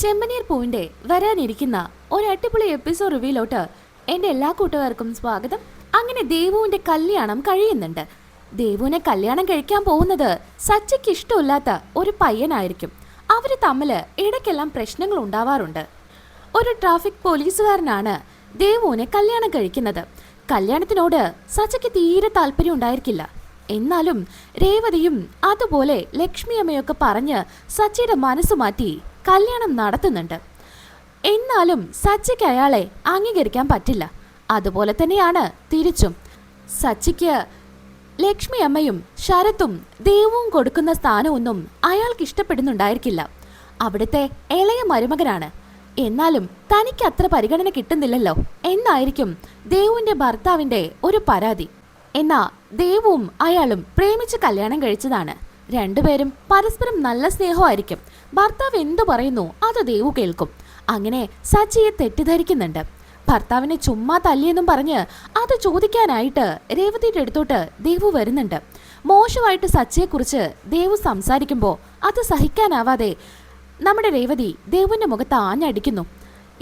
ചെമ്പനീർ പൂവിന്റെ വരാനിരിക്കുന്ന ഒരു അടിപൊളി എപ്പിസോഡ് റിവ്യൂലോട്ട് എന്റെ എല്ലാ കൂട്ടുകാർക്കും സ്വാഗതം. അങ്ങനെ ദേവുവിന്റെ കല്യാണം കഴിയുന്നുണ്ട്. ദേവുവിനെ കല്യാണം കഴിക്കാൻ പോകുന്നത് സച്ചയ്ക്ക് ഇഷ്ടമില്ലാത്ത ഒരു പയ്യനായിരിക്കും. അവർ തമ്മിൽ ഇടയ്ക്കെല്ലാം പ്രശ്നങ്ങൾ ഉണ്ടാവാറുണ്ട്. ഒരു ട്രാഫിക് പോലീസുകാരനാണ് ദേവുവിനെ കല്യാണം കഴിക്കുന്നത്. കല്യാണത്തിനോട് സച്ചയ്ക്ക് തീരെ താല്പര്യം ഉണ്ടായിരിക്കില്ല. എന്നാലും രേവതിയും അതുപോലെ ലക്ഷ്മി അമ്മയൊക്കെ പറഞ്ഞ് സച്ചിയുടെ മനസ്സ് മാറ്റി കല്യാണം നടത്തുന്നുണ്ട്. എന്നാലും സച്ചിക്ക് അയാളെ അംഗീകരിക്കാൻ പറ്റില്ല. അതുപോലെ തന്നെയാണ് തിരിച്ചും. സച്ചിക്ക് ലക്ഷ്മി അമ്മയും ശരത്തും ദൈവവും കൊടുക്കുന്ന സ്ഥാനമൊന്നും അയാൾക്ക് ഇഷ്ടപ്പെടുന്നുണ്ടായിരിക്കില്ല. അവിടുത്തെ ഇളയ മരുമകനാണ്. എന്നാലും തനിക്ക് അത്ര പരിഗണന കിട്ടുന്നില്ലല്ലോ. എന്നായിരിക്കും ദേവുവിന്റെ ഭർത്താവിന്റെ ഒരു പരാതി. എന്നാ ദേവും അയാളും പ്രേമിച്ച് കല്യാണം കഴിച്ചതാണ്. രണ്ടുപേരും പരസ്പരം നല്ല സ്നേഹമായിരിക്കും. ഭർത്താവ് എന്തു പറയുന്നു അത് ദേവു കേൾക്കും. അങ്ങനെ സച്ചിയെ തെറ്റിദ്ധരിക്കുന്നുണ്ട്. ഭർത്താവിനെ ചുമ്മാ തല്ലിയെന്നും പറഞ്ഞ് അത് ചോദിക്കാനായിട്ട് രേവതിയുടെ അടുത്തോട്ട് ദേവു വരുന്നുണ്ട്. മോശമായിട്ട് സച്ചിയെക്കുറിച്ച് ദേവു സംസാരിക്കുമ്പോൾ അത് സഹിക്കാനാവാതെ നമ്മുടെ രേവതി ദേവുവിന്റെ മുഖത്ത് ആഞ്ഞടിക്കുന്നു.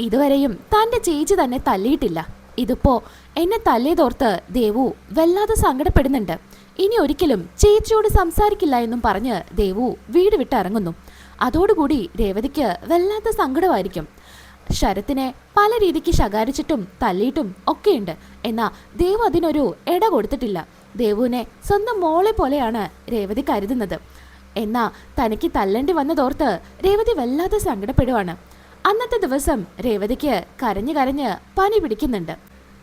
ഇതുവരെയും തന്റെ ചേച്ചി തന്നെ തല്ലിയിട്ടില്ല. ഇതിപ്പോൾ എന്നെ തല്ലിയതോർത്ത് ദേവു വല്ലാതെ സങ്കടപ്പെടുന്നുണ്ട്. ഇനി ഒരിക്കലും ചേച്ചിയോട് സംസാരിക്കില്ല എന്നും പറഞ്ഞ് ദേവു വീട് വിട്ടിറങ്ങുന്നു. അതോടുകൂടി രേവതിക്ക് വല്ലാത്ത സങ്കടമായിരിക്കും. ശരത്തിനെ പല രീതിക്ക് ശകാരിച്ചിട്ടും തല്ലിയിട്ടും ഒക്കെയുണ്ട്. എന്നാ ദേവു അതിനൊരു ഇട കൊടുത്തിട്ടില്ല. ദേവുവിനെ സ്വന്തം മോളെ പോലെയാണ് രേവതി കരുതുന്നത്. എന്നാ തനിക്ക് തല്ലേണ്ടി വന്നതോർത്ത് രേവതി വല്ലാതെ സങ്കടപ്പെടുവാണ്. അന്നത്തെ ദിവസം രേവതിക്ക് കരഞ്ഞു കരഞ്ഞ് പനി പിടിക്കുന്നുണ്ട്.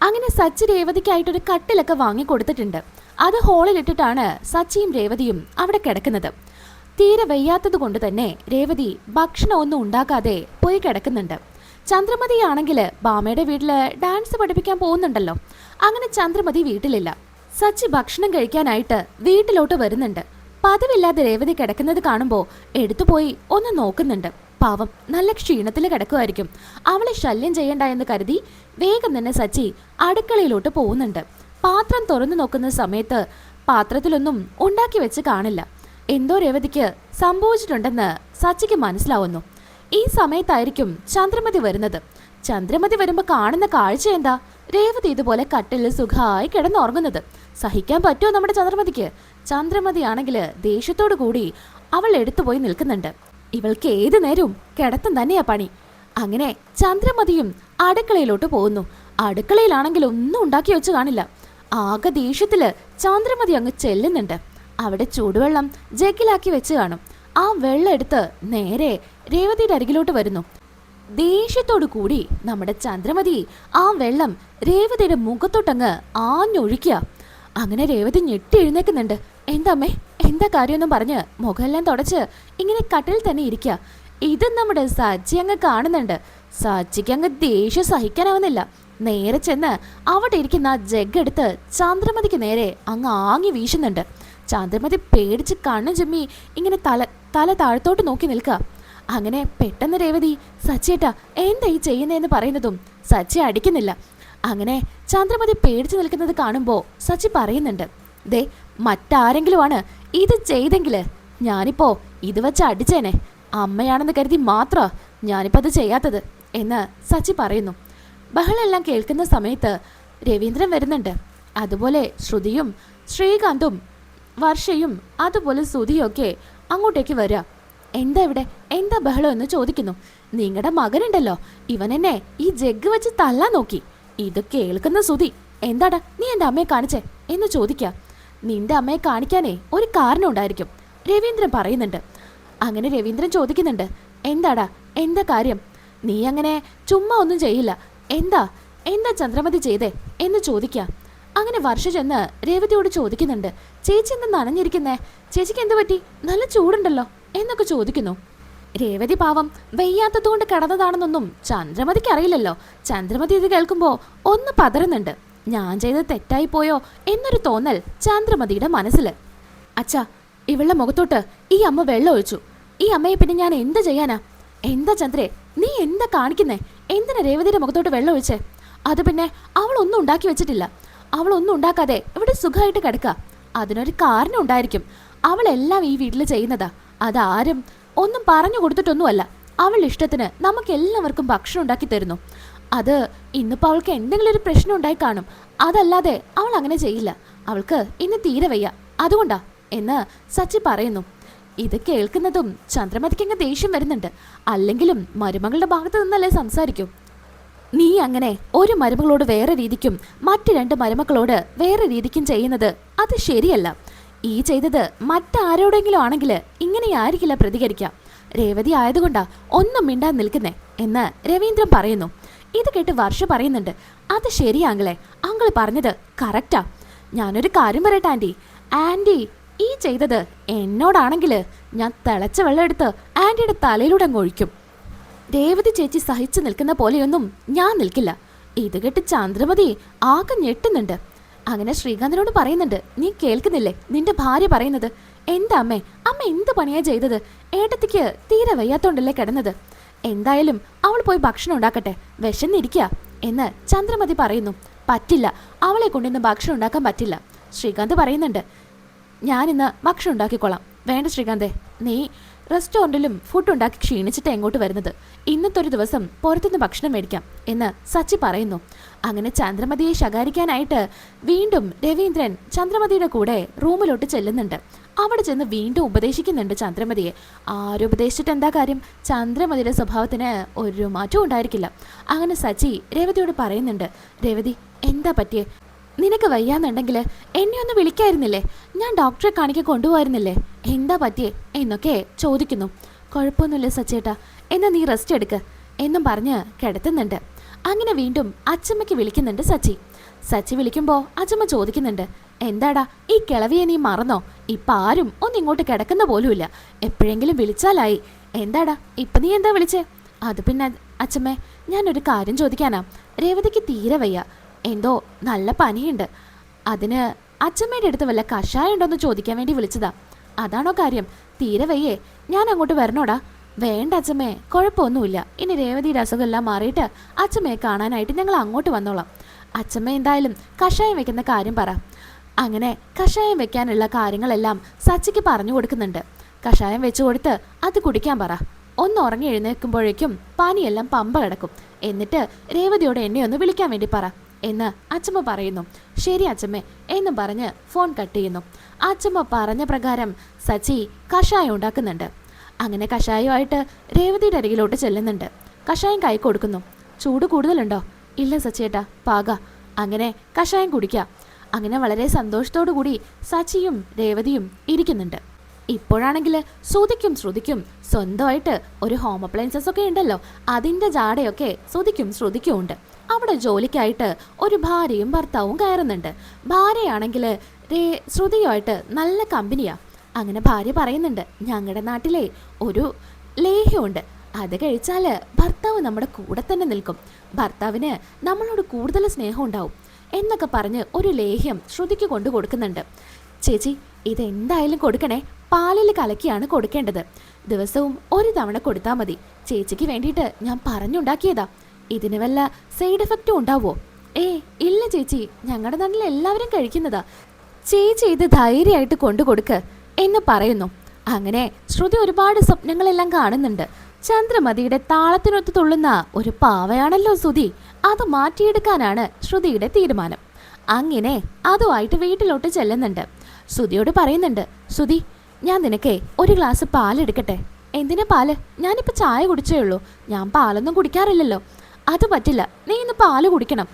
അങ്ങനെ സച്ച് രേവതിക്കായിട്ടൊരു കട്ടിലൊക്കെ വാങ്ങി കൊടുത്തിട്ടുണ്ട് അത് ഹോളിലിട്ടിട്ടാണ് സച്ചിയും രേവതിയും അവിടെ കിടക്കുന്നത്. തീരെ വയ്യാത്തത് കൊണ്ട് തന്നെ രേവതി ഭക്ഷണമൊന്നും ഉണ്ടാക്കാതെ പോയി കിടക്കുന്നുണ്ട്. ചന്ദ്രമതിയാണെങ്കിൽ ബാമയുടെ വീട്ടിൽ ഡാൻസ് പഠിപ്പിക്കാൻ പോകുന്നുണ്ടല്ലോ. അങ്ങനെ ചന്ദ്രമതി വീട്ടിലില്ല. സച്ചി ഭക്ഷണം കഴിക്കാനായിട്ട് വീട്ടിലോട്ട് വരുന്നുണ്ട്. പതിവില്ലാതെ രേവതി കിടക്കുന്നത് കാണുമ്പോൾ എടുത്തുപോയി ഒന്ന് നോക്കുന്നുണ്ട്. പാവം നല്ല ക്ഷീണത്തിൽ കിടക്കുമായിരിക്കും അവളെ ശല്യം ചെയ്യണ്ട എന്ന് കരുതി വേഗം തന്നെ സച്ചി അടുക്കളയിലോട്ട് പോകുന്നുണ്ട്. പാത്രം തുറന്നു നോക്കുന്ന സമയത്ത് പാത്രത്തിലൊന്നും ഉണ്ടാക്കി വെച്ച് കാണില്ല. എന്തോ രേവതിക്ക് സംഭവിച്ചിട്ടുണ്ടെന്ന് സച്ചിക്ക് മനസ്സിലാവുന്നു. ഈ സമയത്തായിരിക്കും ചന്ദ്രമതി വരുന്നത്. ചന്ദ്രമതി വരുമ്പോൾ കാണുന്ന കാഴ്ച എന്താ? രേവതി ഇതുപോലെ കട്ടിലിൽ സുഖമായി കിടന്നുറങ്ങുന്നത്. സഹിക്കാൻ പറ്റുമോ നമ്മുടെ ചന്ദ്രമതിക്ക്? ചന്ദ്രമതി ആണെങ്കിൽ ദേഷ്യത്തോടു കൂടി അവൾ എടുത്തുപോയി നിൽക്കുന്നുണ്ട്. ഇവൾക്ക് ഏതു നേരവും കിടത്തം തന്നെയാ പണി. അങ്ങനെ ചന്ദ്രമതിയും അടുക്കളയിലോട്ട് പോകുന്നു. അടുക്കളയിലാണെങ്കിൽ ഒന്നും ഉണ്ടാക്കി വെച്ച് കാണില്ല. ആകെ ദേഷ്യത്തിൽ ചന്ദ്രമതി അങ്ങ് ചെല്ലുന്നുണ്ട്. അവിടെ ചൂടുവെള്ളം ജഗ്ഗിലാക്കി വെച്ച് കാണും. ആ വെള്ളം എടുത്ത് നേരെ രേവതിയുടെ അരികിലോട്ട് വരുന്നു. ദേഷ്യത്തോടു കൂടി നമ്മുടെ ചന്ദ്രമതി ആ വെള്ളം രേവതിയുടെ മുഖത്തോട്ടങ്ങ് ആഞ്ഞൊഴിക്കുക അങ്ങനെ രേവതി ഞെട്ടി എഴുന്നേക്കുന്നുണ്ട്. എന്താമ്മേ എന്താ കാര്യമൊന്നും പറഞ്ഞ് മുഖമെല്ലാം തുടച്ച് ഇങ്ങനെ കട്ടിൽ തന്നെ ഇരിക്കുക ഇത് നമ്മുടെ സച്ചി അങ്ങ് കാണുന്നുണ്ട്. സച്ചിക്ക് അങ്ങ് ദേഷ്യം സഹിക്കാനാവുന്നില്ല. നേരെ ചെന്ന് അവിടെ ഇരിക്കുന്ന ആ ജഗ് എടുത്ത് ചന്ദ്രമതിക്ക് നേരെ അങ്ങ് ആങ്ങി വീശുന്നുണ്ട്. ചന്ദ്രമതി പേടിച്ച് കണ്ണു ചിമ്മി ഇങ്ങനെ തല തല താഴത്തോട്ട് നോക്കി നിൽക്കുക അങ്ങനെ പെട്ടെന്ന് രേവതി സച്ചിയേട്ടാ എന്താ ഈ ചെയ്യുന്നതെന്ന് പറയുന്നതും സച്ചി അടിക്കുന്നില്ല. അങ്ങനെ ചന്ദ്രമതി പേടിച്ചു നിൽക്കുന്നത് കാണുമ്പോൾ സച്ചി പറയുന്നുണ്ട് ദേ മറ്റാരെങ്കിലുമാണ് ഇത് ചെയ്തെങ്കിൽ ഞാനിപ്പോൾ ഇത് വെച്ച് അടിച്ചേനെ. അമ്മയാണെന്ന് കരുതി മാത്രമാണ് ഞാനിപ്പോൾ അത് ചെയ്യാത്തത് എന്ന് സച്ചി പറയുന്നു. ബഹളെല്ലാം കേൾക്കുന്ന സമയത്ത് രവീന്ദ്രൻ വരുന്നുണ്ട്. അതുപോലെ ശ്രുതിയും ശ്രീകാന്തും വർഷയും അതുപോലെ ശ്രുതിയൊക്കെ അങ്ങോട്ടേക്ക് വരിക എന്താ ഇവിടെ? എന്താ ബഹളം എന്ന് ചോദിക്കുന്നു. നിങ്ങളുടെ മകനുണ്ടല്ലോ. ഇവൻ എന്നെ ഈ ജഗ് വെച്ച് തല്ലാൻ നോക്കി. ഇത് കേൾക്കുന്ന ശ്രുതി എന്താടാ നീ എന്റെ അമ്മയെ കാണിച്ചേ? എന്ന് ചോദിക്കുക നിന്റെ അമ്മയെ കാണിക്കാനേ ഒരു കാരണം ഉണ്ടായിരിക്കും രവീന്ദ്രൻ പറയുന്നുണ്ട്. അങ്ങനെ രവീന്ദ്രൻ ചോദിക്കുന്നുണ്ട് എന്താടാ? എന്താ കാര്യം? നീ അങ്ങനെ ചുമ്മാ ഒന്നും ചെയ്യില്ല. എന്താ? എന്താ ചന്ദ്രമതി ചെയ്തേ? എന്ന് ചോദിക്കാം. അങ്ങനെ വർഷ ചെന്ന് രേവതിയോട് ചോദിക്കുന്നുണ്ട്. ചേച്ചി എന്താ നനഞ്ഞിരിക്കുന്നേ? ചേച്ചിക്ക് എന്ത് പറ്റി? നല്ല ചൂടുണ്ടല്ലോ എന്നൊക്കെ ചോദിക്കുന്നു. രേവതി പാവം വെയ്യാത്തതുകൊണ്ട് കിടന്നതാണെന്നൊന്നും ചന്ദ്രമതിക്ക് അറിയില്ലല്ലോ. ചന്ദ്രമതി ഇത് കേൾക്കുമ്പോൾ ഒന്ന് പതറുന്നുണ്ട്. ഞാൻ ചെയ്തത് തെറ്റായി പോയോ എന്നൊരു തോന്നൽ ചന്ദ്രമതിയുടെ മനസ്സിൽ അച്ഛാ ഇവളുടെ മുഖത്തോട്ട് ഈ അമ്മ വെള്ളം ഒഴിച്ചു ഈ അമ്മയെ പിന്നെ ഞാൻ എന്ത് ചെയ്യാനാ? എന്താ ചന്ദ്രേ നീ എന്താ കാണിക്കുന്നേ? എന്തിനാ രേവതിയുടെ മുഖത്തോട്ട് വെള്ളം ഒഴിച്ചേ? അത് പിന്നെ അവൾ ഒന്നും ഉണ്ടാക്കി വെച്ചിട്ടില്ല. അവൾ ഒന്നും ഉണ്ടാക്കാതെ ഇവിടെ സുഖമായിട്ട് കിടക്കുക അതിനൊരു കാരണം ഉണ്ടായിരിക്കും. അവളെല്ലാം ഈ വീട്ടിൽ ചെയ്യുന്നതാ. അതാരും ഒന്നും പറഞ്ഞു കൊടുത്തിട്ടൊന്നുമല്ല. അവളുടെ ഇഷ്ടത്തിന് നമുക്ക് എല്ലാവർക്കും ഭക്ഷണം ഉണ്ടാക്കി തരുന്നു. അത് ഇന്നിപ്പോൾ അവൾക്ക് എന്തെങ്കിലും ഒരു പ്രശ്നം ഉണ്ടായി കാണും. അതല്ലാതെ അവൾ അങ്ങനെ ചെയ്യില്ല. അവൾക്ക് ഇന്ന് തീരെ വയ്യ. അതുകൊണ്ടാ എന്ന് സച്ചി പറയുന്നു. ഇത് കേൾക്കുന്നതും ചന്ദ്രമതിക്കങ്ങ് ദേഷ്യം വരുന്നുണ്ട്. അല്ലെങ്കിലും മരുമകളുടെ ഭാഗത്ത് നിന്നല്ലേ സംസാരിക്കും. നീ അങ്ങനെ ഒരു മരുമകളോട് വേറെ രീതിക്കും മറ്റു രണ്ട് മരുമക്കളോട് വേറെ രീതിക്കും ചെയ്യുന്നത് അത് ശരിയല്ല. ഈ ചെയ്തത് മറ്റാരോടെങ്കിലും ആണെങ്കിൽ ഇങ്ങനെയായിരിക്കില്ല പ്രതികരിക്കാം. രേവതി ആയതുകൊണ്ടാ ഒന്നും മിണ്ടാൻ നിൽക്കുന്നേ എന്ന് രവീന്ദ്രൻ പറയുന്നു. ഇത് കേട്ട് വർഷ പറയുന്നുണ്ട്. അത് ശരിയാങ്കിളെ അങ്കിൾ പറഞ്ഞത് കറക്റ്റാ ഞാനൊരു കാര്യം പറയട്ടെ ആന്റി ആന്റി ഈ ചെയ്തത് എന്നോടാണെങ്കിൽ ഞാൻ തിളച്ച വെള്ളം എടുത്ത് ആന്റിയുടെ തലയിലൂടെ ഒഴിക്കും. രേവതി ചേച്ചി സഹിച്ചു നിൽക്കുന്ന പോലെയൊന്നും ഞാൻ നിൽക്കില്ല. ഇത് കേട്ട് ചന്ദ്രമതി ആകെ ഞെട്ടുന്നുണ്ട്. അങ്ങനെ ശ്രീകാന്തിനോട് പറയുന്നുണ്ട് നീ കേൾക്കുന്നില്ലേ? നിന്റെ ഭാര്യ പറയുന്നത്. എന്താ അമ്മേ? അമ്മ എന്ത് പണിയാ ചെയ്തത്? ഏട്ടത്തിക്ക് തീരെ വയ്യാത്തോണ്ടല്ലേ കിടന്നത്? എന്തായാലും അവൾ പോയി ഭക്ഷണം ഉണ്ടാക്കട്ടെ. വിശന്നിരിക്കുക എന്ന് ചന്ദ്രമതി പറയുന്നു. പറ്റില്ല. അവളെ കൊണ്ടിന്ന് ഭക്ഷണം ഉണ്ടാക്കാൻ പറ്റില്ല. ശ്രീകാന്ത് പറയുന്നുണ്ട് ഞാനിന്ന് ഭക്ഷണം ഉണ്ടാക്കിക്കോളാം. വേണ്ട ശ്രീകാന്തേ നീ റെസ്റ്റോറന്റിലും ഫുഡ് ഉണ്ടാക്കി ക്ഷീണിച്ചിട്ട് എങ്ങോട്ട് വരുന്നത്. ഇന്നത്തെ ഒരു ദിവസം പുറത്തുനിന്ന് ഭക്ഷണം മേടിക്കാം എന്ന് സച്ചി പറയുന്നു. അങ്ങനെ ചന്ദ്രമതിയെ ശകാരിക്കാനായിട്ട് വീണ്ടും രവീന്ദ്രൻ ചന്ദ്രമതിയുടെ കൂടെ റൂമിലോട്ട് ചെല്ലുന്നുണ്ട്. അവിടെ ചെന്ന് വീണ്ടും ഉപദേശിക്കുന്നുണ്ട് ചന്ദ്രമതിയെ. ആരുപദേശിച്ചിട്ട് എന്താ കാര്യം? ചന്ദ്രമതിയുടെ സ്വഭാവത്തിന് ഒരു മാറ്റവും ഉണ്ടായിരിക്കില്ല. അങ്ങനെ സച്ചി രേവതിയോട് പറയുന്നുണ്ട് രേവതി എന്താ പറ്റിയേ? നിനക്ക് വയ്യാന്നുണ്ടെങ്കിൽ എന്നെ ഒന്ന് വിളിക്കായിരുന്നില്ലേ? ഞാൻ ഡോക്ടറെ കാണിക്കാൻ കൊണ്ടുപോയിരുന്നില്ലേ എന്താ പറ്റിയേ? എന്നൊക്കെ ചോദിക്കുന്നു. കുഴപ്പമൊന്നുമില്ല സച്ചേട്ടാ. എന്നാ നീ റെസ്റ്റ് എടുക്ക്. എന്നും പറഞ്ഞ് കിടത്തുന്നുണ്ട്. അങ്ങനെ വീണ്ടും അച്ചമ്മയ്ക്ക് വിളിക്കുന്നുണ്ട് സച്ചി. സച്ചി വിളിക്കുമ്പോൾ അച്ചമ്മ ചോദിക്കുന്നുണ്ട്. എന്താടാ ഈ കിളവിയെ നീ മറന്നോ? ഇപ്പം ആരും ഒന്നും ഇങ്ങോട്ട് കിടക്കുന്ന പോലുമില്ല. എപ്പോഴെങ്കിലും വിളിച്ചാലായി. എന്താടാ ഇപ്പം നീ എന്താ വിളിച്ചേ? അത് പിന്നെ അച്ചമ്മേ ഞാനൊരു കാര്യം ചോദിക്കാനാ. രേവതിക്ക് തീരെ വയ്യ. എന്തോ നല്ല പനിയുണ്ട്. അതിന് അച്ഛമ്മയുടെ അടുത്ത് വല്ല കഷായം ഉണ്ടോന്ന് ചോദിക്കാൻ വേണ്ടി വിളിച്ചതാ. അതാണോ കാര്യം. തീരെ വയ്യേ. ഞാൻ അങ്ങോട്ട് വരണോടാ. വേണ്ട അച്ഛമ്മേ. കുഴപ്പമൊന്നുമില്ല. ഇനി രേവതിയുടെ അസുഖമെല്ലാം മാറിയിട്ട് അച്ഛമ്മയെ കാണാനായിട്ട് ഞങ്ങൾ അങ്ങോട്ട് വന്നോളാം. അച്ഛമ്മ എന്തായാലും കഷായം വെക്കുന്ന കാര്യം പറ. അങ്ങനെ കഷായം വെക്കാനുള്ള കാര്യങ്ങളെല്ലാം സച്ചിക്ക് പറഞ്ഞു കൊടുക്കുന്നുണ്ട്. കഷായം വെച്ചു കൊടുത്ത് അത് കുടിക്കാൻ പറ. ഒന്ന് ഉറങ്ങി എഴുന്നേൽക്കുമ്പോഴേക്കും പനിയെല്ലാം പമ്പ കിടക്കും. എന്നിട്ട് രേവതിയോട് എന്നെ ഒന്ന് വിളിക്കാൻ വേണ്ടി പറ. എന്ന് അച്ചമ്മ പറയുന്നു. ശരി അച്ചമ്മേ എന്ന് പറഞ്ഞ് ഫോൺ കട്ട് ചെയ്യുന്നു. അച്ചമ്മ പറഞ്ഞ പ്രകാരം സച്ചി കഷായം ഉണ്ടാക്കുന്നുണ്ട്. അങ്ങനെ കഷായമായിട്ട് രേവതിയുടെ അരികിലോട്ട് ചെല്ലുന്നുണ്ട്. കഷായം കൈ കൊടുക്കുന്നു. ചൂട് കൂടുതലുണ്ടോ? ഇല്ല സച്ചിയേട്ടാ പാക. അങ്ങനെ കഷായം കുടിക്കാം. അങ്ങനെ വളരെ സന്തോഷത്തോടു കൂടി സച്ചിയും രേവതിയും ഇരിക്കുന്നുണ്ട്. ഇപ്പോഴാണെങ്കിൽ ശ്രുതിക്കും ശ്രുതിക്കും സ്വന്തമായിട്ട് ഒരു ഹോം അപ്ലയൻസസ് ഒക്കെ ഉണ്ടല്ലോ. അതിന്റെ ജാടയൊക്കെ ശ്രുതിക്കും ശ്രുതിക്കും ഉണ്ട്. അവിടെ ജോലിക്കായിട്ട് ഒരു ഭാര്യയും ഭർത്താവും കയറുന്നുണ്ട്. ഭാര്യയാണെങ്കിൽ രേ ശ്രുതിയുമായിട്ട് നല്ല കമ്പനിയാ. അങ്ങനെ ഭാര്യ പറയുന്നുണ്ട് ഞങ്ങളുടെ നാട്ടിലെ ഒരു ലേഹ്യമുണ്ട് അത് കഴിച്ചാൽ ഭർത്താവ് നമ്മുടെ കൂടെ തന്നെ നിൽക്കും. ഭർത്താവിന് നമ്മളോട് കൂടുതൽ സ്നേഹം ഉണ്ടാവും. എന്നൊക്കെ പറഞ്ഞ് ഒരു ലേഹ്യം ശ്രുതിക്ക് കൊണ്ടു കൊടുക്കുന്നുണ്ട്. ചേച്ചി ഇതെന്തായാലും കൊടുക്കണേ. പാലിൽ കലക്കിയാണ് കൊടുക്കേണ്ടത്. ദിവസവും ഒരു തവണ കൊടുത്താൽ മതി. ചേച്ചിക്ക് വേണ്ടിയിട്ട് ഞാൻ പറഞ്ഞുണ്ടാക്കിയതാ. ഇതിന് വല്ല സൈഡ് എഫക്റ്റും ഉണ്ടാവോ? ഏ ഇല്ല ചേച്ചി. ഞങ്ങളുടെ നാട്ടിൽ എല്ലാവരും കഴിക്കുന്നതാ. ചേച്ചി ഇത് ധൈര്യമായിട്ട് കൊണ്ടു കൊടുക്ക് എന്ന് പറയുന്നു. അങ്ങനെ ശ്രുതി ഒരുപാട് സ്വപ്നങ്ങളെല്ലാം കാണുന്നുണ്ട്. ചന്ദ്രമതിയുടെ താളത്തിനൊത്ത് തുള്ളുന്ന ഒരു പാവയാണല്ലോ ശ്രുതി. അത് മാറ്റിയെടുക്കാനാണ് ശ്രുതിയുടെ തീരുമാനം. അങ്ങനെ അതുമായിട്ട് വീട്ടിലോട്ട് ചെല്ലുന്നുണ്ട്. ശ്രുതിയോട് പറയുന്നുണ്ട് ശ്രുതി ഞാൻ നിനക്കേ ഒരു ഗ്ലാസ് പാലെടുക്കട്ടെ? എന്തിനാ പാൽ? ഞാനിപ്പോൾ ചായ കുടിച്ചേ ഉള്ളൂ. ഞാൻ പാലൊന്നും കുടിക്കാറില്ലല്ലോ. അത് പറ്റില്ല. നീ ഇന്ന് പാൽ കുടിക്കണം.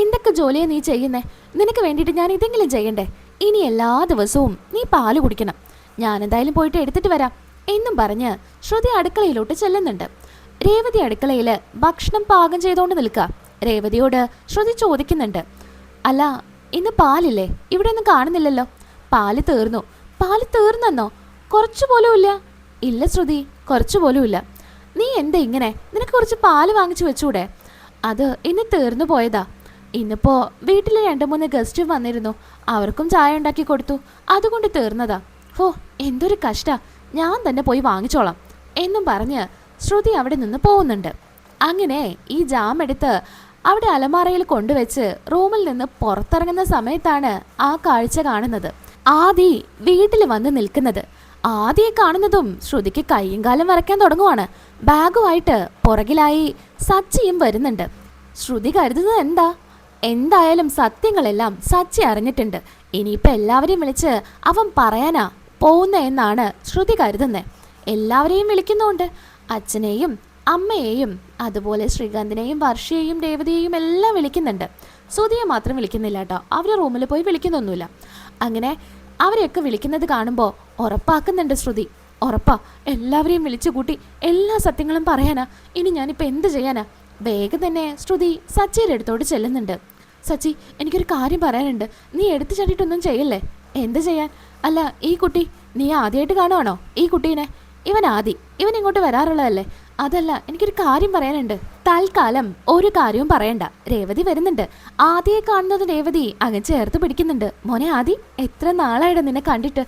എന്തൊക്കെ ജോലിയാണ് നീ ചെയ്യുന്നേ? നിനക്ക് വേണ്ടിയിട്ട് ഞാൻ ഇതെങ്കിലും ചെയ്യണ്ടേ? ഇനി എല്ലാ ദിവസവും നീ പാൽ കുടിക്കണം. ഞാൻ എന്തായാലും പോയിട്ട് എടുത്തിട്ട് വരാം. എന്നും പറഞ്ഞ് ശ്രുതി അടുക്കളയിലോട്ട് ചെല്ലുന്നുണ്ട്. രേവതി അടുക്കളയിൽ ഭക്ഷണം പാകം ചെയ്തുകൊണ്ട് നിൽക്കുക രേവതിയോട് ശ്രുതി ചോദിക്കുന്നുണ്ട്. അല്ല ഇന്ന് പാലില്ലേ? ഇവിടെ ഒന്നും കാണുന്നില്ലല്ലോ. പാൽ തീർന്നു. പാൽ തീർന്നെന്നോ? കുറച്ചു പോലും ഇല്ല. ഇല്ല ശ്രുതി. കുറച്ചു പോലും ഇല്ല. നീ എന്താ ഇങ്ങനെ? നിനക്ക് കുറച്ച് പാൽ വാങ്ങിച്ചു വെച്ചൂടെ? അത് ഇന്ന് തീർന്നു പോയതാ. ഇന്നിപ്പോ വീട്ടിലെ രണ്ട് മൂന്ന് ഗസ്റ്റ് വന്നിരുന്നു. അവർക്കും ചായ ഉണ്ടാക്കി കൊടുത്തു. അതുകൊണ്ട് തീർന്നതാ. ഹോ എന്തൊരു കഷ്ട. ഞാൻ തന്നെ പോയി വാങ്ങിച്ചോളാം എന്നും പറഞ്ഞ് ശ്രുതി അവിടെ നിന്ന് പോകുന്നുണ്ട്. അങ്ങനെ ഈ ജാം എടുത്ത് അവിടെ അലമാറയിൽ കൊണ്ടുവച്ച് റൂമിൽ നിന്ന് പുറത്തിറങ്ങുന്ന സമയത്താണ് ആ കാഴ്ച കാണുന്നത്. ആദി വീട്ടിൽ വന്ന് നിൽക്കുന്നത്. ആദ്യം കാണുന്നതും ശ്രുതിക്ക് കൈയും കാലം വരയ്ക്കാൻ തുടങ്ങുവാണ്. ബാഗുമായിട്ട് പുറകിലായി സച്ചിയും വരുന്നുണ്ട്. ശ്രുതി കരുതുന്നത് എന്താ? എന്തായാലും സത്യങ്ങളെല്ലാം സച്ചി അറിഞ്ഞിട്ടുണ്ട്. ഇനിയിപ്പോൾ എല്ലാവരെയും വിളിച്ച് അവൻ പറയാനാ പോകുന്ന എന്നാണ് ശ്രുതി കരുതുന്നത് എല്ലാവരെയും വിളിക്കുന്നുണ്ട് അച്ഛനെയും അമ്മയെയും അതുപോലെ ശ്രീകാന്തിനെയും വർഷയെയും രേവതിയെയും എല്ലാം വിളിക്കുന്നുണ്ട്. ശ്രുതിയെ മാത്രം വിളിക്കുന്നില്ല കേട്ടോ. അവർ റൂമിൽ പോയി വിളിക്കുന്നൊന്നുമില്ല. അങ്ങനെ അവരെയൊക്കെ വിളിക്കുന്നത് കാണുമ്പോൾ ഉറപ്പാക്കുന്നുണ്ട് ശ്രുതി. ഉറപ്പാ. എല്ലാവരെയും വിളിച്ചു കൂട്ടി എല്ലാ സത്യങ്ങളും പറയാനാ. ഇനി ഞാനിപ്പോൾ എന്ത് ചെയ്യാനാ? വേഗം തന്നെ ശ്രുതി സച്ചിയുടെ അടുത്തോട്ട് ചെല്ലുന്നുണ്ട്. സച്ചി എനിക്കൊരു കാര്യം പറയാനുണ്ട്. നീ എടുത്തു ചാട്ടിട്ടൊന്നും ചെയ്യല്ലേ? എന്ത് ചെയ്യാൻ? അല്ല ഈ കുട്ടി നീ ആദ്യമായിട്ട് കാണുവാണോ? ഈ കുട്ടീനെ? ഇവൻ ആദി. ഇവൻ ഇങ്ങോട്ട് വരാറുള്ളതല്ലേ? അതല്ല എനിക്കൊരു കാര്യം പറയാനുണ്ട്. തൽക്കാലം ഒരു കാര്യവും പറയണ്ട. രേവതി വരുന്നുണ്ട്. ആദിയെ കാണുന്നത് രേവതി അങ്ങ് ചേർത്ത് പിടിക്കുന്നുണ്ട്. മോനെ ആദി എത്ര നാളായിട്ട് നിന്നെ കണ്ടിട്ട്?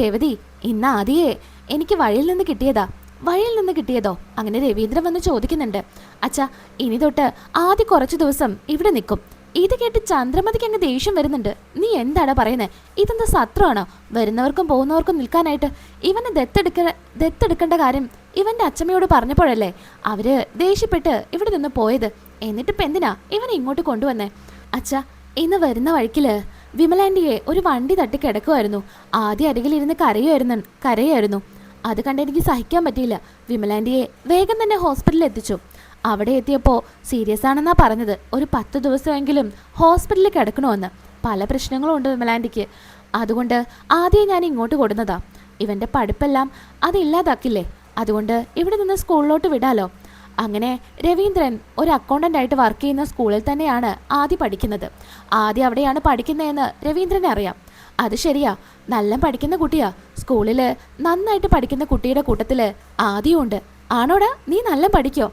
രേവതി ഇന്ന് ആദ്യേ എനിക്ക് വഴിയിൽ നിന്ന് കിട്ടിയതാ. വഴിയിൽ നിന്ന് കിട്ടിയതോ? അങ്ങനെ രവീന്ദ്രൻ വന്ന് ചോദിക്കുന്നുണ്ട്. അച്ഛാ ഇനി തൊട്ട് ആദ്യ കുറച്ച് ദിവസം ഇവിടെ നിൽക്കും. ഇത് കേട്ട് ചന്ദ്രമതിക്ക് അങ്ങ് ദേഷ്യം വരുന്നുണ്ട്. നീ എന്താടാ പറയുന്നത് ഇതെന്താ സത്രമാണോ വരുന്നവർക്കും പോകുന്നവർക്കും നിൽക്കാനായിട്ട് ഇവനെ ദത്തെടുക്ക ദത്തെടുക്കേണ്ട കാര്യം ഇവന്റെ അച്ഛമ്മയോട് പറഞ്ഞപ്പോഴല്ലേ അവർ ദേഷ്യപ്പെട്ട് ഇവിടെ നിന്ന് പോയത്. എന്നിട്ടിപ്പോൾ എന്തിനാ ഇവനെ ഇങ്ങോട്ട് കൊണ്ടുവന്നേ? അച്ഛാ ഇന്ന് വരുന്ന വഴിക്കിൽ വിമലാൻഡിയെ ഒരു വണ്ടി തട്ടി കിടക്കുമായിരുന്നു ആദ്യ അരികിലിരുന്ന് കരയുമായിരുന്നു കരയായിരുന്നു. അത് കണ്ട് എനിക്ക് സഹിക്കാൻ പറ്റിയില്ല. വിമലാന്റിയെ വേഗം തന്നെ ഹോസ്പിറ്റലിൽ എത്തിച്ചു. അവിടെ എത്തിയപ്പോൾ സീരിയസ് ആണെന്നാണ് പറഞ്ഞത്. ഒരു പത്ത് ദിവസമെങ്കിലും ഹോസ്പിറ്റലിൽ കിടക്കണമെന്ന് പല പ്രശ്നങ്ങളും ഉണ്ട് വിമലാന്റിക്ക് അതുകൊണ്ട് ആദ്യം ഞാൻ ഇങ്ങോട്ട് കൊടുന്നതാ. ഇവന്റെ പഠിപ്പെല്ലാം അത് ഇല്ലാതാക്കില്ലേ? അതുകൊണ്ട് ഇവിടെ നിന്ന് സ്കൂളിലോട്ട് വിടാലോ? അങ്ങനെ രവീന്ദ്രൻ ഒരു അക്കൗണ്ടന്റ് ആയിട്ട് വർക്ക് ചെയ്യുന്ന സ്കൂളിൽ തന്നെയാണ് ആദ്യം പഠിക്കുന്നത്. ആദ്യം അവിടെയാണ് പഠിക്കുന്നതെന്ന് രവീന്ദ്രനെ അറിയാം. അത് ശരിയാ. നല്ല പഠിക്കുന്ന കുട്ടിയാ. സ്കൂളിൽ നന്നായിട്ട് പഠിക്കുന്ന കുട്ടിയുടെ കൂട്ടത്തിൽ ആദ്യമുണ്ട് ആണോടാ? നീ നല്ല പഠിക്കോ?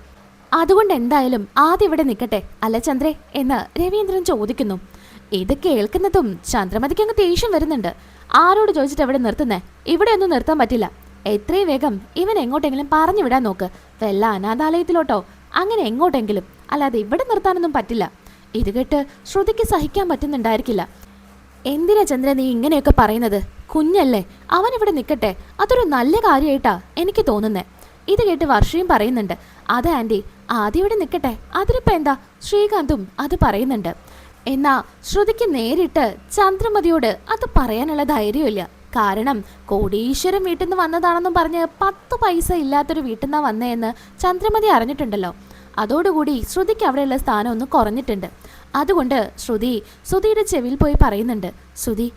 അതുകൊണ്ട് എന്തായാലും ആദ്യം ഇവിടെ നിൽക്കട്ടെ അല്ല ചന്ദ്രേ? എന്ന് രവീന്ദ്രൻ ചോദിക്കുന്നു. ഇത് കേൾക്കുന്നതും ചന്ദ്രമതിക്ക് അങ്ങ് ദേഷ്യം വരുന്നുണ്ട്. ആരോട് ചോദിച്ചിട്ട് എവിടെ നിർത്തുന്നേ? ഇവിടെ ഒന്നും നിർത്താൻ പറ്റില്ല. എത്രയും വേഗം ഇവൻ എങ്ങോട്ടെങ്കിലും പറഞ്ഞു വിടാൻ നോക്ക്. വല്ല അനാഥാലയത്തിലോട്ടോ? അങ്ങനെ എങ്ങോട്ടെങ്കിലും. അല്ലാതെ ഇവിടെ നിർത്താനൊന്നും പറ്റില്ല. ഇത് കേട്ട് ശ്രുതിക്ക് സഹിക്കാൻ പറ്റുന്നുണ്ടായിരിക്കില്ല. എന്തിനാ ചന്ദ്ര നീ ഇങ്ങനെയൊക്കെ പറയുന്നത്? കുഞ്ഞല്ലേ അവൻ ഇവിടെ നിൽക്കട്ടെ അതൊരു നല്ല കാര്യമായിട്ടാ എനിക്ക് തോന്നുന്നേ. ഇത് കേട്ട് വർഷയും പറയുന്നുണ്ട്. അത് ആന്റി ആദ്യം ഇവിടെ നിൽക്കട്ടെ അതിനിപ്പോൾ എന്താ? ശ്രീകാന്തും അത് പറയുന്നുണ്ട്. എന്നാ ശ്രുതിക്ക് നേരിട്ട് ചന്ദ്രമതിയോട് അത് പറയാനുള്ള ധൈര്യമില്ല കാരണം കോടീശ്വരം വീട്ടിൽ നിന്ന് വന്നതാണെന്നും പറഞ്ഞ് പത്ത് പൈസ ഇല്ലാത്തൊരു വീട്ടിൽ നിന്നാണ് വന്നതെന്ന് ചന്ദ്രമതി അറിഞ്ഞിട്ടുണ്ടല്ലോ. അതോടുകൂടി ശ്രുതിക്ക് അവിടെയുള്ള സ്ഥാനം ഒന്ന് കുറഞ്ഞിട്ടുണ്ട്. അതുകൊണ്ട് ശ്രുതി ശ്രുതിയുടെ ചെവിയിൽ പോയി പറയുന്നുണ്ട്. ശ്രുതി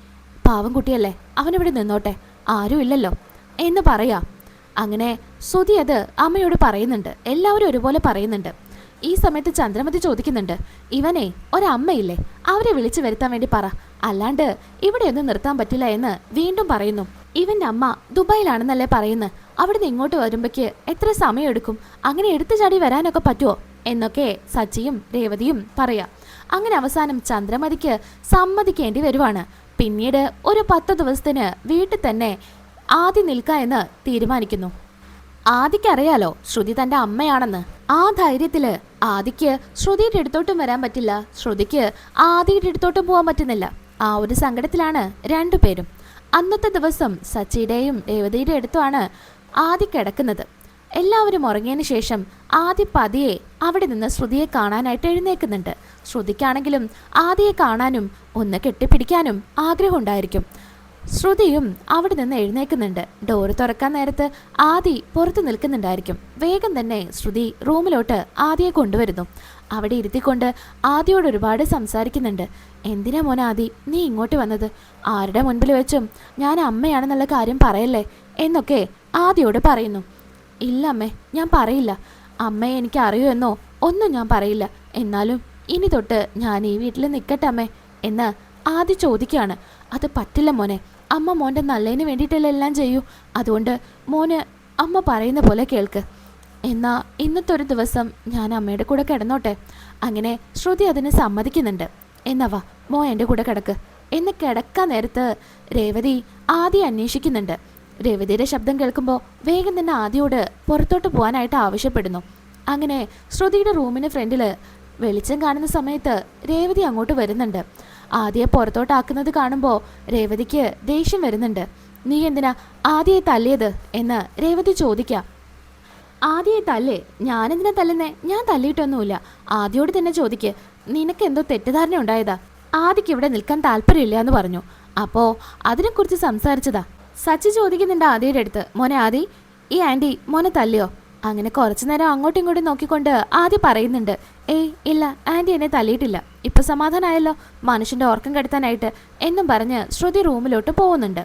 പാവം കുട്ടിയല്ലേ അവനിവിടെ നിന്നോട്ടെ ആരും ഇല്ലല്ലോ. എന്ന് പറയാ. അങ്ങനെ ശ്രുതി അത് അമ്മയോട് പറയുന്നുണ്ട്. എല്ലാവരും ഒരുപോലെ പറയുന്നുണ്ട്. ഈ സമയത്ത് ചന്ദ്രമതി ചോദിക്കുന്നുണ്ട് ഇവനെ ഒരമ്മയില്ലേ? അവരെ വിളിച്ചു വരുത്താൻ വേണ്ടി പറ. അല്ലാണ്ട് ഇവിടെയൊന്നും നിർത്താൻ പറ്റില്ല എന്ന് വീണ്ടും പറയുന്നു. ഇവന്റെ അമ്മ ദുബായിലാണെന്നല്ലേ പറയുന്നത് അവിടുന്ന് ഇങ്ങോട്ട് വരുമ്പോഴേക്ക് എത്ര സമയം എടുക്കും അങ്ങനെ എടുത്തു ചാടി വരാനൊക്കെ പറ്റുമോ എന്നൊക്കെ സച്ചിയും രേവതിയും പറയാം. അങ്ങനെ അവസാനം ചന്ദ്രമതിക്ക് സമ്മതിക്കേണ്ടി വരുവാണ്. പിന്നീട് ഒരു പത്ത് ദിവസത്തിന് വീട്ടിൽ തന്നെ ആദി നിൽക്കുക എന്ന് തീരുമാനിക്കുന്നു. ആദിക്ക് അറിയാലോ ശ്രുതി തന്റെ അമ്മയാണെന്ന്. ആ ധൈര്യത്തിൽ ആദിക്ക് ശ്രുതിയുടെ അടുത്തോട്ടും വരാൻ പറ്റില്ല. ശ്രുതിക്ക് ആദിയുടെ അടുത്തോട്ടും പോകാൻ പറ്റുന്നില്ല. ആ ഒരു സങ്കടത്തിലാണ് രണ്ടുപേരും അന്നത്തെ ദിവസം സച്ചിയുടെയും രേവതിയുടെ അടുത്തുമാണ് ആദി കിടക്കുന്നത്. എല്ലാവരും ഉറങ്ങിയതിന് ശേഷം ആദി പതിയെ അവിടെ നിന്ന് ശ്രുതിയെ കാണാനായിട്ട് എഴുന്നേക്കുന്നുണ്ട് ശ്രുതിക്കാണെങ്കിലും ആദിയെ കാണാനും ഒന്ന് കെട്ടിപ്പിടിക്കാനും ആഗ്രഹമുണ്ടായിരിക്കും. ശ്രുതിയും അവിടെ നിന്ന് എഴുന്നേക്കുന്നുണ്ട് ഡോറ് തുറക്കാൻ നേരത്ത് ആദി പുറത്തു നിൽക്കുന്നുണ്ടായിരിക്കും. വേഗം തന്നെ ശ്രുതി റൂമിലോട്ട് ആദിയെ കൊണ്ടുവരുന്നു. അവിടെ ഇരുത്തിക്കൊണ്ട് ആദിയോട് ഒരുപാട് സംസാരിക്കുന്നുണ്ട്. എന്തിനാ മോൻ ആദി? നീ ഇങ്ങോട്ട് വന്നത്? ആരുടെ മുൻപിൽ വെച്ചും ഞാൻ അമ്മയാണെന്നുള്ള കാര്യം പറയല്ലേ? എന്നൊക്കെ ആദിയോട് പറയുന്നു. ഇല്ല അമ്മേ ഞാൻ പറയില്ല. അമ്മയെ എനിക്ക് അറിയൂ എന്നോ ഒന്നും ഞാൻ പറയില്ല. എന്നാലും ഇനി തൊട്ട് ഞാൻ ഈ വീട്ടിൽ നിൽക്കട്ടെ അമ്മേ എന്ന് ആദ്യം ചോദിക്കുകയാണ് അത് പറ്റില്ല മോനെ അമ്മ മോന്റെ നല്ലതിന് വേണ്ടിയിട്ടല്ലേ എല്ലാം ചെയ്യൂ? അതുകൊണ്ട് മോന് അമ്മ പറയുന്ന പോലെ കേൾക്ക്. എന്നാൽ ഇന്നത്തെ ഒരു ദിവസം ഞാൻ അമ്മയുടെ കൂടെ കിടന്നോട്ടെ. അങ്ങനെ ശ്രുതി അതിന് സമ്മതിക്കുന്നുണ്ട്. എന്നാ വാ മോ എന്റെ കൂടെ കിടക്ക്. എന്ന് കിടക്കാൻ നേരത്ത് രേവതി ആദ്യം അന്വേഷിക്കുന്നുണ്ട്. രേവതിയുടെ ശബ്ദം കേൾക്കുമ്പോൾ വേഗം തന്നെ ആദ്യോട് പുറത്തോട്ട് പോകാനായിട്ട് ആവശ്യപ്പെടുന്നു. അങ്ങനെ ശ്രുതിയുടെ റൂമിന് ഫ്രണ്ടിൽ വെളിച്ചം കാണുന്ന സമയത്ത് രേവതി അങ്ങോട്ട് വരുന്നുണ്ട്. ആദ്യം പുറത്തോട്ടാക്കുന്നത് കാണുമ്പോൾ രേവതിക്ക് ദേഷ്യം വരുന്നുണ്ട്. നീ എന്തിനാ ആദ്യയെ തല്ലിയത്? എന്ന് രേവതി ചോദിക്കാം. ആദ്യയെ തല്ലേ? ഞാനെന്തിനാ തല്ലുന്നേ? ഞാൻ തല്ലിയിട്ടൊന്നുമില്ല. ആദ്യയോട് തന്നെ ചോദിക്ക്. നിനക്ക് എന്തോ തെറ്റിദ്ധാരണ ഉണ്ടായതാ. ആദിക്ക് ഇവിടെ നിൽക്കാൻ താല്പര്യമില്ല എന്ന് പറഞ്ഞു. അപ്പോൾ അതിനെക്കുറിച്ച് സംസാരിച്ചതാ. സച്ചി ചോദിക്കുന്നുണ്ട് ആദ്യയുടെ അടുത്ത്. മോനെ ആദി ഈ ആന്റി മോനെ തല്ലിയോ? അങ്ങനെ കുറച്ചു നേരം അങ്ങോട്ടും ഇങ്ങോട്ടും നോക്കിക്കൊണ്ട് ആദ്യം പറയുന്നുണ്ട് ഏയ് ഇല്ല ആന്റി എന്നെ തല്ലിയിട്ടില്ല ഇപ്പൊ സമാധാനമായല്ലോ മനുഷ്യന്റെ ഓർക്കം കെടുത്താനായിട്ട് എന്നും പറഞ്ഞ് ശ്രുതി റൂമിലോട്ട് പോകുന്നുണ്ട്.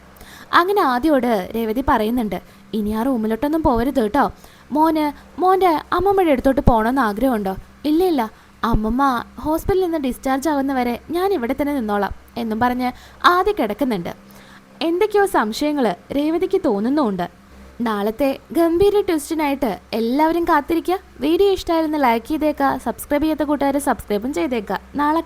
അങ്ങനെ ആദ്യോട് രേവതി പറയുന്നുണ്ട് ഇനി ആ റൂമിലോട്ടൊന്നും പോകരുത് കേട്ടോ. മോന് മോന്റെ അമ്മമ്മയുടെ അടുത്തോട്ട് പോകണമെന്ന് ആഗ്രഹമുണ്ടോ? ഇല്ല ഇല്ല. അമ്മമ്മ ഹോസ്പിറ്റലിൽ നിന്ന് ഡിസ്ചാർജ് ആകുന്നവരെ ഞാൻ ഇവിടെ തന്നെ നിന്നോളാം എന്നും പറഞ്ഞ് ആദ്യം കിടക്കുന്നുണ്ട്. എന്തൊക്കെയോ സംശയങ്ങൾ രേവതിക്ക് തോന്നുന്നുമുണ്ട്. നാളത്തെ ഗംഭീര ട്വിസ്റ്റിനായിട്ട് എല്ലാവരും കാത്തിരിക്കുക. വീഡിയോ ഇഷ്ടമായിരുന്നു ലൈക്ക് ചെയ്തേക്കുക. സബ്സ്ക്രൈബ് ചെയ്യാത്ത കൂട്ടുകാർ സബ്സ്ക്രൈബും ചെയ്തേക്കുക. നാളെ